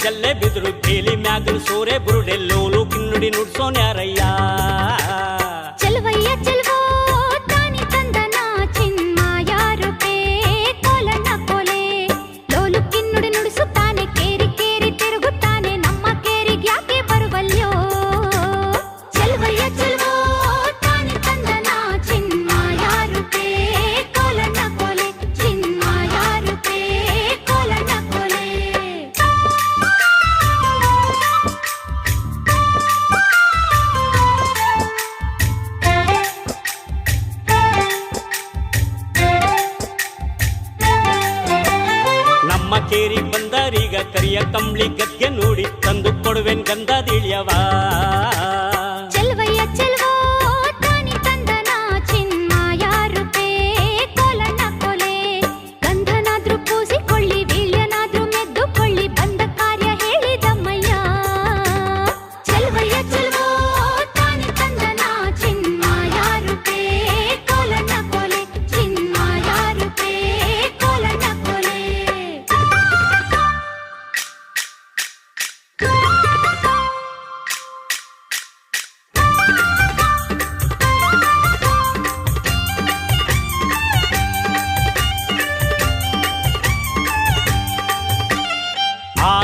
ಜಲ್ಲೆ ಬಿದ್ರು ಬೇಲಿ ಮ್ಯಾಗಲ್ ಸೋರೆ ಬುರುಡೆ ಲೋಲು ಕಿನ್ನುಡಿ ನುಡ್ಸೋನ್ಯಾರಯ್ಯ ಚಲುವಯ್ಯ ಚಲು ಕರಿಯ ಕಂಬ್ಳಿ ಗದ್ಗೆ ನೋಡಿ ತಂದು ಕೊಡುವೆನ್ ಗಂಧ ತಿಳಿಯವಾ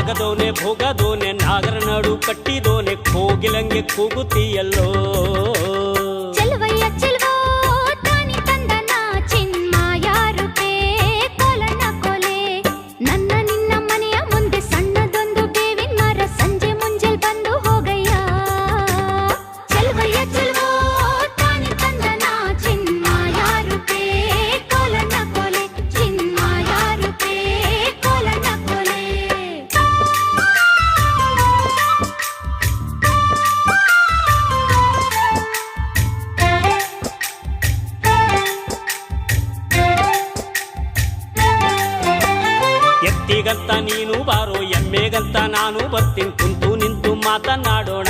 ಆಗದೋನೆ ಭೋಗದೋನೆ ನಾಗರ ನಾಡು ಕಟ್ಟಿದೋನೆ ಕೋಗಿಲಂಗೆ ಕೂಗುತ್ತೀಯಲ್ಲೋ. ಈಗಂತ ನೀನು ಬಾರೋ ಎಮ್ಮೆಗಂತ ನಾನು ಬರ್ತೀನಿ. ಕುಂತು ನಿಂತು ಮಾತನಾಡೋಣ.